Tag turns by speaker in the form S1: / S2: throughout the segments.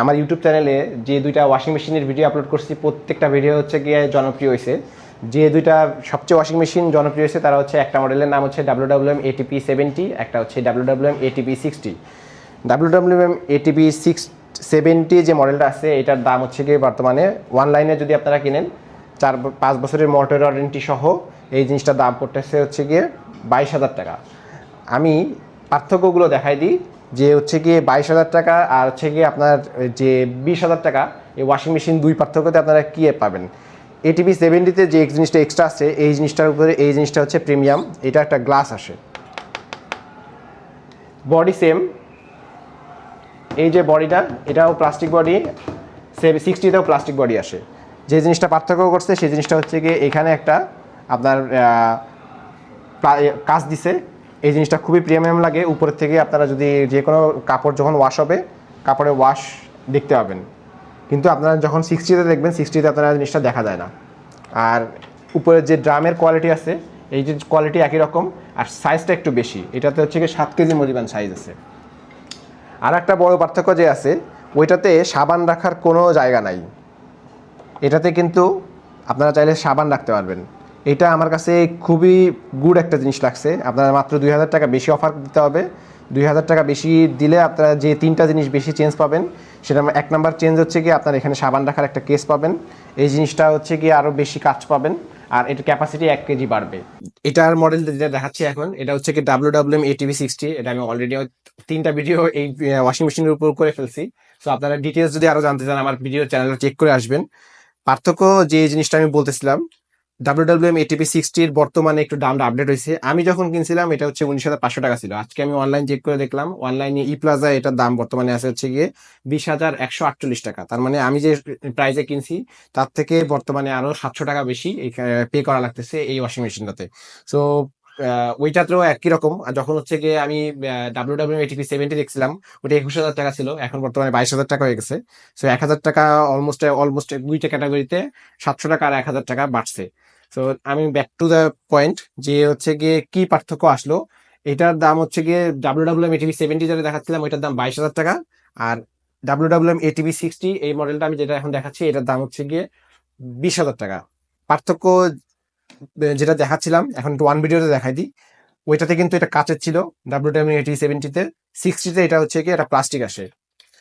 S1: আমার ইউটিউব চ্যানেলে যে দুইটা ওয়াশিং মেশিনের ভিডিও আপলোড করছি, প্রত্যেকটা ভিডিও হচ্ছে গিয়ে জনপ্রিয় হয়েছে যে দুইটা সবচেয়ে ওয়াশিং মেশিন জনপ্রিয় হয়েছে তারা হচ্ছে একটা মডেলের নাম হচ্ছে W W M A T P seventy একটা হচ্ছে W W M A T P sixty W W M A T P six seventy যে মডেলটা আছে, এটার দাম হচ্ছে গিয়ে বর্তমানে অনলাইনে যদি আপনারা কিনেন, চার পাঁচ বছরের মোটর ওয়ারেন্টি সহ এই জিনিসটার দাম পড়তেছে হচ্ছে গিয়ে বাইশ হাজার টাকা। আমি পার্থক্যগুলো দেখাই দিই। যে হচ্ছে গিয়ে বাইশ হাজার টাকা আর হচ্ছে গিয়ে আপনার যে বিশ হাজার টাকা, এই ওয়াশিং মেশিন দুই পার্থক্যতে আপনারা কী পাবেন? এটিপি সেভেন্টিতে যে জিনিসটা এক্সট্রা আছে, এই জিনিসটার উপরে এই জিনিসটা হচ্ছে প্রিমিয়াম এটা একটা গ্লাস আসে। বডি সেম এই যে বডিটা এটাও প্লাস্টিক বডি সেভেন সিক্সটিতেও প্লাস্টিক বডি আসে। যে জিনিসটা পার্থক্য করছে সেই জিনিসটা হচ্ছে গিয়ে এখানে একটা আপনার কাজ দিছে এই জিনিসটা খুবই প্রিমিয়াম লাগে। উপরের থেকে আপনারা যদি যে কোনো কাপড় যখন ওয়াশ হবে, কাপড়ে ওয়াশ দেখতে পাবেন। কিন্তু আপনারা যখন সিক্সটিতে দেখবেন সিক্সটিতে আপনারা জিনিসটা দেখা যায় না। আর উপরের যে ড্রামের কোয়ালিটি আছে, এই যে কোয়ালিটি একই রকম, আর সাইজটা একটু বেশি। এটাতে হচ্ছে কি সাত কেজি মরিবান সাইজ আছে। আর একটা বড় পার্থক্য যে আছে, ওইটাতে সাবান রাখার কোনো জায়গা নাই। এটাতে কিন্তু আপনারা চাইলে সাবান রাখতে পারবেন। এটা আমার কাছে খুবই গুড একটা জিনিস লাগছে। আপনারা মাত্র দুই হাজার টাকা বেশি অফার দিতে হবে। দুই হাজার টাকা বেশি দিলে আপনারা যে তিনটা জিনিস বেশি চেঞ্জ পাবেন, সেটা এক নাম্বার চেঞ্জ হচ্ছে কি আপনার এখানে সাবান রাখার একটা কেস পাবেন। এই জিনিসটা হচ্ছে কি আরও বেশি কাজ পাবেন, আর এটার ক্যাপাসিটি এক কেজি বাড়বে। এটার মডেল যেটা দেখাচ্ছি এখন, এটা হচ্ছে কি W W M A T V sixty এটা আমি অলরেডি তিনটা ভিডিও এই ওয়াশিং মেশিনের উপর করে ফেলছি। সো আপনারা ডিটেলস যদি আরও জানতে চান, আমার ভিডিও চ্যানেলটা চেক করে আসবেন। পার্থক্য যে জিনিসটা আমি বলতেছিলাম ডাব্লিউ ডাব্লিউ এম এটিপি সিক্সটির বর্তমানে একটু দামটা আপডেট হয়েছে। আমি যখন কিনছিলাম, এটা হচ্ছে উনিশ হাজার পাঁচশো টাকা ছিল। আজকে আমি অনলাইন চেক করে দেখলাম অনলাইনে ই প্লাজা এটার দাম বর্তমানে আছে হচ্ছে গিয়ে বিশ হাজার একশো আটচল্লিশ টাকা। তার মানে আমি যে প্রাইসে কিনছি, তার থেকে বর্তমানে আরও সাতশো টাকা বেশি পে করা লাগতেছে এই ওয়াশিং মেশিনটাতে সো ওইটাতেও একই রকম। যখন হচ্ছে গিয়ে আমি ডাব্লিউ ডাব্লিউ এটিপি সেভেন্টি দেখছিলাম ওটা একুশ হাজার টাকা ছিল। এখন বর্তমানে বাইশ হাজার টাকা হয়ে গেছে। সো এক হাজার টাকা অলমোস্ট অলমোস্ট দুইটা ক্যাটাগরিতে সাতশো টাকা আর এক হাজার টাকা বাড়ছে। সো আমি ব্যাক টু দ্য পয়েন্ট যে হচ্ছে গিয়ে কি পার্থক্য আসলো? এটার দাম হচ্ছে গিয়ে W W M A T V seventy যেটা দেখাচ্ছিলাম, ওইটার দাম বাইশ হাজার টাকা। আর W W M A T V sixty এই মডেলটা আমি যেটা এখন দেখাচ্ছি, এটার দাম হচ্ছে গিয়ে বিশ হাজার টাকা। পার্থক্য যেটা দেখাচ্ছিলাম, এখন ওয়ান ভিডিওতে দেখাই দিই। ওইটাতে কিন্তু এটা কাচের ছিল ডাব্লিউ ডাব্লিউ এটি সেভেন্টিতে সিক্সটিতে এটা হচ্ছে গিয়ে এটা প্লাস্টিক আসে।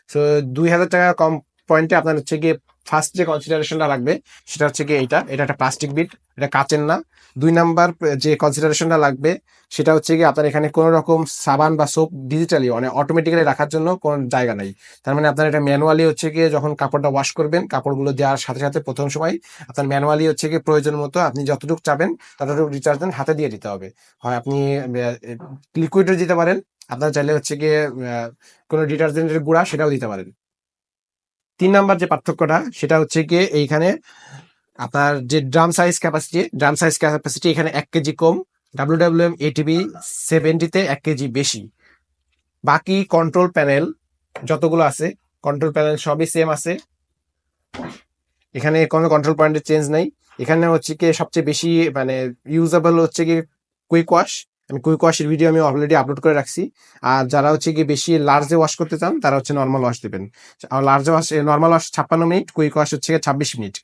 S1: সো দুই হাজার টাকা কম পয়েন্টে আপনার হচ্ছে গিয়ে ফার্স্ট যে কনসিডারেশনটা লাগবে, সেটা হচ্ছে কি এইটা। এটা একটা প্লাস্টিক বিট এটা কাচের না। দুই নাম্বার যে কনসিডারেশনটা লাগবে, সেটা হচ্ছে কি আপনার এখানে কোনো রকম সাবান বা সোপ ডিজিটালি মানে অটোমেটিক্যালি রাখার জন্য কোনো জায়গা নেই। তার মানে আপনার এটা ম্যানুয়ালি হচ্ছে গিয়ে যখন কাপড়টা ওয়াশ করবেন, কাপড়গুলো দেওয়ার সাথে সাথে প্রথম সময় আপনার ম্যানুয়ালি হচ্ছে গিয়ে প্রয়োজন মতো আপনি যতটুকু চাবেন, ততটুকু ডিটারজেন্ট হাতে দিয়ে দিতে হবে। হয় আপনি লিকুইডও দিতে পারেন, আপনার চাইলে হচ্ছে গিয়ে কোনো ডিটারজেন্টের গুঁড়া সেটাও দিতে পারেন। তিন নাম্বার যে পার্থক্যটা, সেটা হচ্ছে গিয়ে এইখানে আপনার যে drum size capacity drum size capacity এখানে এক KG com W W M A T V সেভেন্টিতে এক কেজি বেশি। বাকি কন্ট্রোল প্যানেল যতগুলো আছে কন্ট্রোল প্যানেল সবই সেম আছে। এখানে কোনো কন্ট্রোল পয়েন্টের চেঞ্জ নাই। এখানে হচ্ছে কি সবচেয়ে বেশি মানে ইউজেবল হচ্ছে কি কুইক ওয়াশ কুইক ওয়াশের ভিডিও আমি অলরেডি আপলোড করে রাখছি। আর যারা হচ্ছে কি বেশি লার্জে ওয়াশ করতে চান, তারা হচ্ছে নর্মাল ওয়াশ দেবেন। লার্জ ওয়াশ নর্মাল ওয়াশ ছাপ্পান্ন মিনিট কুইক ওয়াশ হচ্ছে ছাব্বিশ মিনিট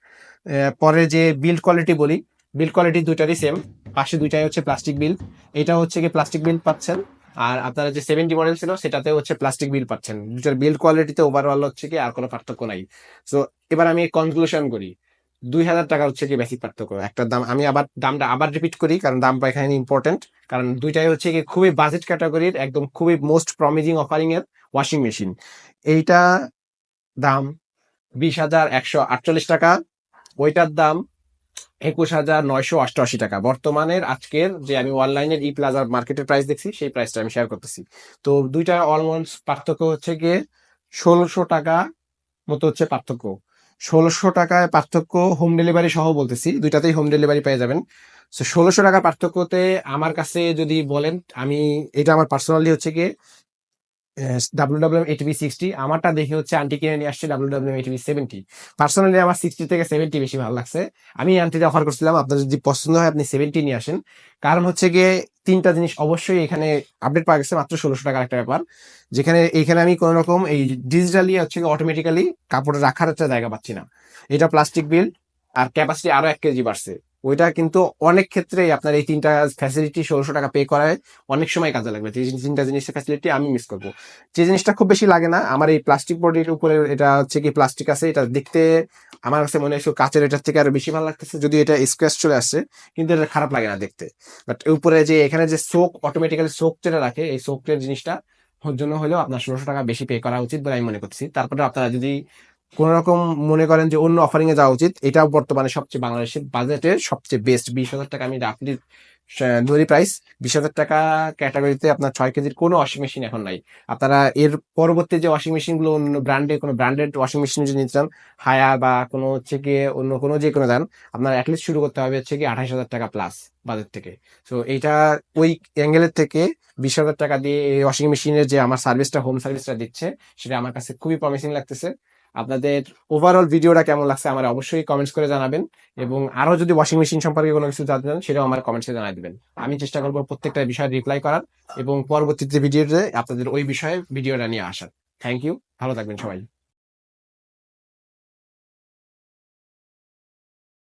S1: পরে যে বিল্ড কোয়ালিটি বলি বিল্ড কোয়ালিটি দুইটারই সেম পাশে দুইটাই হচ্ছে প্লাস্টিক বিল এটা হচ্ছে কি প্লাস্টিক বিল পাচ্ছেন। আর আপনারা যে সেভেন্টি মডেল ছিল সেটাতে হচ্ছে প্লাস্টিক বিল পাচ্ছেন। দুটার বিল্ড কোয়ালিটিতে ওভারঅল হচ্ছে কি আর কোনো পার্থক্য নাই। সো এবার আমি কনক্লুশন করি। দুই হাজার টাকা হচ্ছে কি বেশি পার্থক্য। একটা দাম, আমি আবার দামটা আবার রিপিট করি, কারণ দামটা এখানে ইম্পর্টেন্ট কারণ দুইটাই হচ্ছে কি খুবই বাজেট ক্যাটাগরির একদম খুবই মোস্ট প্রমিজিং অফারিং এর ওয়াশিং মেশিন এইটা দাম বিশ হাজার একশো আটচল্লিশ টাকা, ওইটার দাম একুশ হাজার নয়শো অষ্টআশি টাকা। বর্তমানের আজকের যে আমি অনলাইনের ই প্লাজার মার্কেটের প্রাইস দেখছি, সেই প্রাইসটা আমি শেয়ার করতেছি। তো দুইটা অলমোস্ট পার্থক্য হচ্ছে গিয়ে ষোলোশো টাকা মতো হচ্ছে পার্থক্য। ষোলোশো টাকায় পার্থক্য হোম ডেলিভারি সহ বলতেছি। দুইটাতেই হোম ডেলিভারি পেয়ে যাবেন। তো ষোলোশো টাকা পার্থক্যতে আমার কাছে যদি বলেন, আমি, এটা আমার পার্সোনালি হচ্ছে গিয়ে ডাব্লিউ ডাব্লিউ এটিভি সিক্সটি আমারটা দেখে হচ্ছে আন্টি কিনে নিয়ে আসছে W W A T V seventy personally আমার সিক্সটি থেকে সেভেন্টি বেশি ভালো লাগছে। আমি আন্টিতে অফার করছিলাম, আপনার যদি পছন্দ হয় আপনি সেভেন্টি নিয়ে আসেন। কারণ হচ্ছে গিয়ে তিনটা জিনিস অবশ্যই এখানে আপডেট পাওয়া গেছে মাত্র ষোলোশো টাকার একটা ব্যাপার। যেখানে এখানে আমি কোনো রকম এই ডিজিটালি হচ্ছে অটোমেটিক্যালি কাপড় রাখার একটা জায়গা পাচ্ছি না। এটা প্লাস্টিক বিল্ড আর ক্যাপাসিটি আরও এক কেজি বাড়ছে। ওইটা কিন্তু অনেক ক্ষেত্রে আপনার এই তিনটা ফ্যাসিলিটি ষোলোশো টাকা পে করায় অনেক সময় কাজে লাগবে। এই তিনটা জিনিসের ফ্যাসিলিটি আমি মিস করব। যে জিনিসটা খুব বেশি লাগে না, আমার এই প্লাস্টিক বডির উপরে এটা হচ্ছে কি প্লাস্টিক আছে, এটা দেখতে আমার কাছে মনে হয় কাচের এটার থেকে আরও বেশি ভালো লাগতেছে, যদি এটা স্ক্র্যাচ চলে আসছে কিন্তু এটা খারাপ লাগে না দেখতে। বাট উপরে যে এখানে যে সোক অটোমেটিক্যালি সোক যেটা রাখে, এই সোকের জিনিসটা জন্য হলেও আপনার ষোলোশো টাকা বেশি পে করা উচিত বলে আমি মনে করছি তারপরে আপনারা যদি কোন রকম মনে করেন যে অন্য অফারিং এ যাওয়া উচিত এটাও বর্তমানে সবচেয়ে বাংলাদেশের বাজেটের সবচেয়ে বেস্ট বিশ হাজার টাকা আমি রাফলি ডুয়ারি প্রাইস বিশ হাজার টাকা ক্যাটাগরিতে আপনার ছয় কেজির কোনো ওয়াশিং মেশিন এখন নাই। আপনারা এর পরবর্তী যে ওয়াশিং মেশিনগুলো অন্য ব্র্যান্ডে কোনো ব্র্যান্ডেড ওয়াশিং মেশিন যদি নিতে চান হায়া বা কোনো হচ্ছে গিয়ে অন্য কোনো যে কোনো দেন, আপনার অ্যাটলিস্ট শুরু করতে হবে হচ্ছে কি আঠাশ হাজার টাকা প্লাস বাজেট থেকে। সো এইটা ওই অ্যাঙ্গেলের থেকে বিশ হাজার টাকা দিয়ে ওয়াশিং মেশিনের যে আমার সার্ভিসটা হোম সার্ভিসটা দিচ্ছে, সেটা আমার কাছে খুবই প্রমিসিং লাগতেছে। আপনাদের ওভারঅল ভিডিওটা কেমন লাগছে আমার অবশ্যই কমেন্টস করে জানাবেন এবং আরও যদি ওয়াশিং মেশিন সম্পর্কে কোনো কিছু জানতে চান, সেটাও আমার কমেন্টসে জানাই দেবেন। আমি চেষ্টা করব প্রত্যেকটা বিষয়ে রিপ্লাই করার এবং পরবর্তীতে ভিডিওতে আপনাদের ওই বিষয়ে ভিডিওটা নিয়ে আসার। থ্যাংক ইউ ভালো থাকবেন সবাই।